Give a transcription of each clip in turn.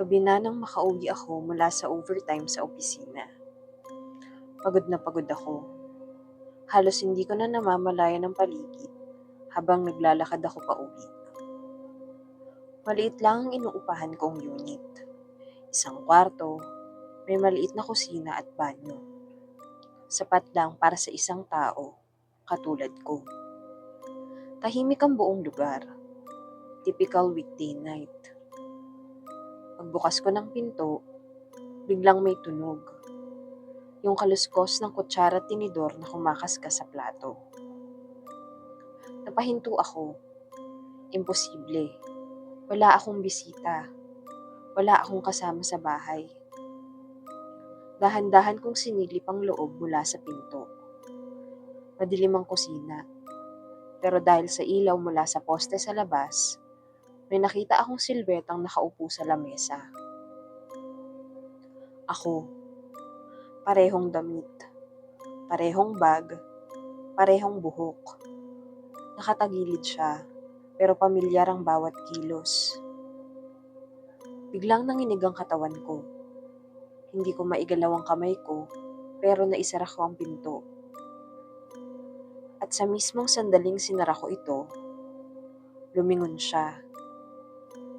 Gabi na nang makauwi ako mula sa overtime sa opisina. Pagod na pagod ako. Halos hindi ko na namamalayan ng paligid habang naglalakad ako pa uwi. Maliit lang ang inuupahan kong unit. Isang kwarto, may maliit na kusina at banyo. Sapat lang para sa isang tao, katulad ko. Tahimik ang buong lugar. Typical weekday night. Pagbukas ko ng pinto, biglang may tunog. Yung kaluskos ng kutsara tinidor na kumakaskas sa plato. Napahinto ako. Imposible. Wala akong bisita. Wala akong kasama sa bahay. Dahan-dahan kong sinilip ang loob mula sa pinto. Madilim ang kusina. Pero dahil sa ilaw mula sa poste sa labas, may nakita akong silbetang nakaupo sa lamesa. Ako. Parehong damit. Parehong bag. Parehong buhok. Nakatagilid siya, pero pamilyar ang bawat kilos. Biglang nanginig ang katawan ko. Hindi ko maigalaw ang kamay ko, pero naisara ko ang pinto. At sa mismong sandaling sinara ko ito, lumingon siya.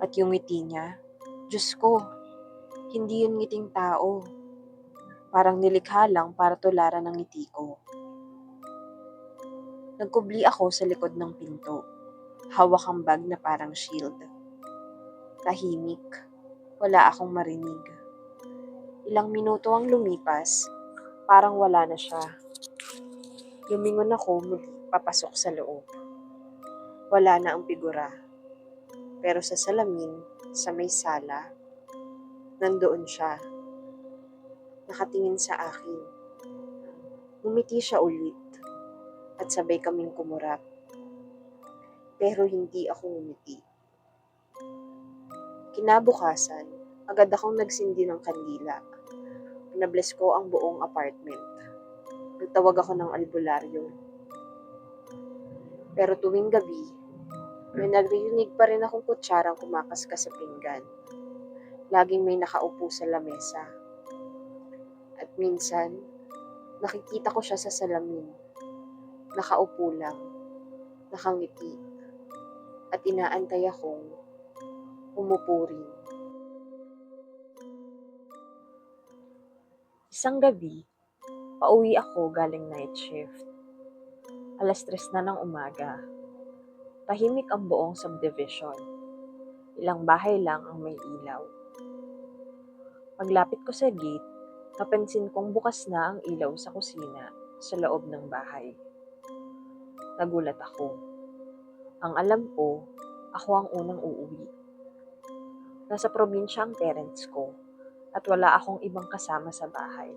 At yung ngiti niya, Diyos ko, hindi yun ngiting tao. Parang nilikha lang para tularan ng ngiti ko. Nagkubli ako sa likod ng pinto. Hawak ang bag na parang shield. Tahimik. Wala akong marinig. Ilang minuto ang lumipas, parang wala na siya. Lumingon ako muli papasok sa loob. Wala na ang figura. Pero sa salamin, sa may sala, nandoon siya. Nakatingin sa akin. Ngumiti siya ulit at sabay kaming kumurap. Pero hindi ako ngumiti. Kinabukasan, agad akong nagsindi ng kandila. Pinabless ko ang buong apartment. Nagtawag ako ng albularyo. Pero tuwing gabi, may naririnig pa rin akong kutsarang kumakaskas sa pinggan. Laging may nakaupo sa lamesa. At minsan, nakikita ko siya sa salamin. Nakaupo lang, nakangiti, at inaantay akong umupo rin. Isang gabi, pauwi ako galing night shift. Alas tres na ng umaga. Tahimik ang buong subdivision. Ilang bahay lang ang may ilaw. Paglapit ko sa gate, napansin kong bukas na ang ilaw sa kusina sa loob ng bahay. Nagulat ako. Ang alam ko, ako ang unang uuwi. Nasa probinsya ang parents ko at wala akong ibang kasama sa bahay.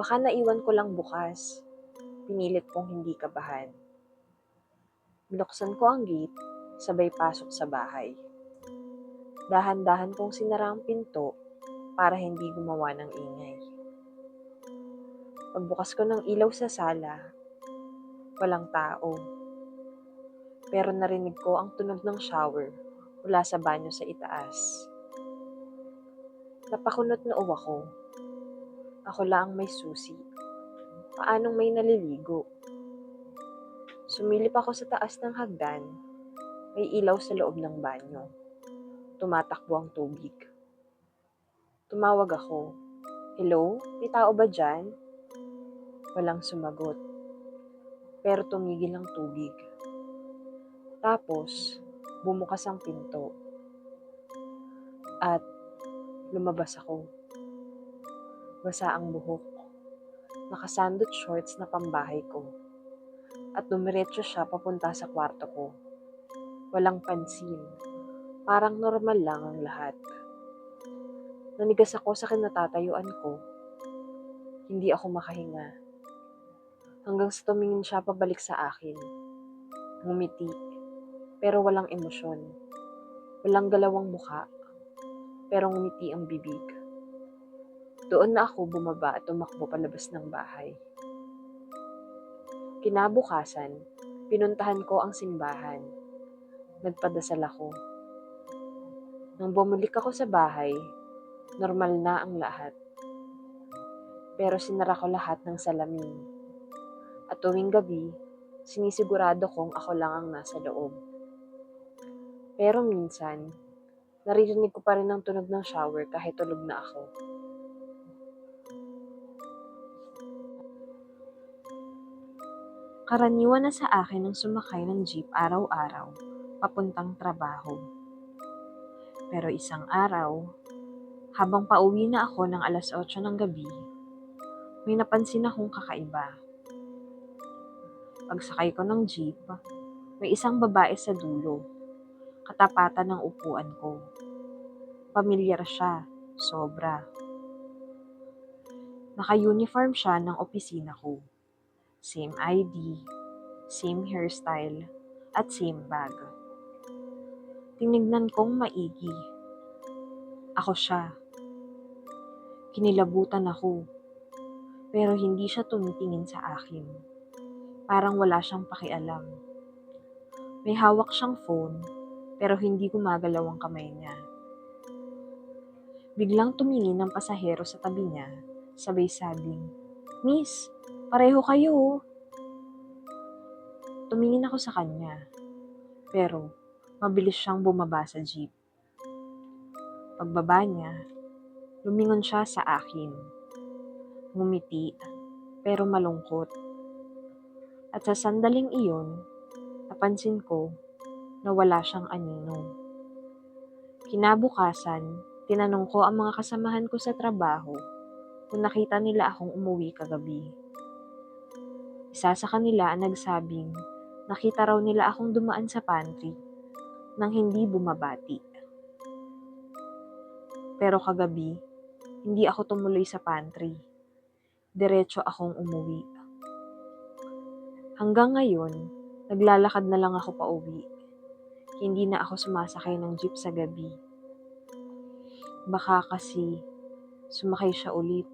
Baka naiwan ko lang bukas. Pinilit kong hindi kabahan. Binuksan ko ang gate, sabay pasok sa bahay. Dahan-dahan kong sinara ang pinto para hindi gumawa ng ingay. Pagbukas ko ng ilaw sa sala, walang tao. Pero narinig ko ang tunog ng shower mula sa banyo sa itaas. Napakunot noo ako. Ako lang may susi. Paanong may naliligo? Sumilip ako sa taas ng hagdan. May ilaw sa loob ng banyo. Tumatakbo ang tubig. Tumawag ako. Hello? May tao ba dyan? Walang sumagot. Pero tumigil ang tubig. Tapos, bumukas ang pinto. At lumabas ako. Basa ang buhok. Nakasandot shorts na pambahay ko. At dumiretso siya papunta sa kwarto ko. Walang pansin. Parang normal lang ang lahat. Nanigas ako sa kinatatayuan ko. Hindi ako makahinga. Hanggang sa tumingin siya pabalik sa akin. Ngumiti. Pero walang emosyon. Walang galawang muka. Pero ngumiti ang bibig. Doon na ako bumaba at tumakbo palabas ng bahay. Kinabukasan, pinuntahan ko ang simbahan. Nagpadasal ako. Nang bumalik ako sa bahay, normal na ang lahat. Pero sinara ko lahat ng salamin. At tuwing gabi, sinisigurado kong ako lang ang nasa loob. Pero minsan, naririnig ko pa rin ang tunog ng shower kahit tulog na ako. Karaniwan na sa akin ang sumakay ng jeep araw-araw papuntang trabaho. Pero isang araw, habang pauwi na ako ng alas 8 ng gabi, may napansin akong kakaiba. Pagsakay ko ng jeep, may isang babae sa dulo, katapatan ng upuan ko. Pamilyar siya, sobra. Naka-uniform siya ng opisina ko. Same ID, same hairstyle, at same bag. Tinignan kong maigi. Ako siya. Kinilabutan ako. Pero hindi siya tumitingin sa akin. Parang wala siyang pakialam. May hawak siyang phone, pero hindi gumagalaw ang kamay niya. Biglang tumingin ng pasahero sa tabi niya, sabay sabing, Miss, pareho kayo. Tumingin ako sa kanya, pero mabilis siyang bumaba sa jeep. Pagbaba niya, lumingon siya sa akin. Ngumiti, pero malungkot. At sa sandaling iyon, napansin ko na wala siyang anino. Kinabukasan, tinanong ko ang mga kasamahan ko sa trabaho kung nakita nila akong umuwi kagabi. Isa sa kanila ang nagsabing nakita raw nila akong dumaan sa pantry nang hindi bumabati. Pero kagabi, hindi ako tumuloy sa pantry. Diretso akong umuwi. Hanggang ngayon, naglalakad na lang ako pa uwi. Hindi na ako sumasakay ng jeep sa gabi. Baka kasi sumakay siya ulit.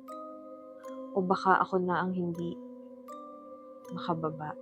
O baka ako na ang hindi makababa.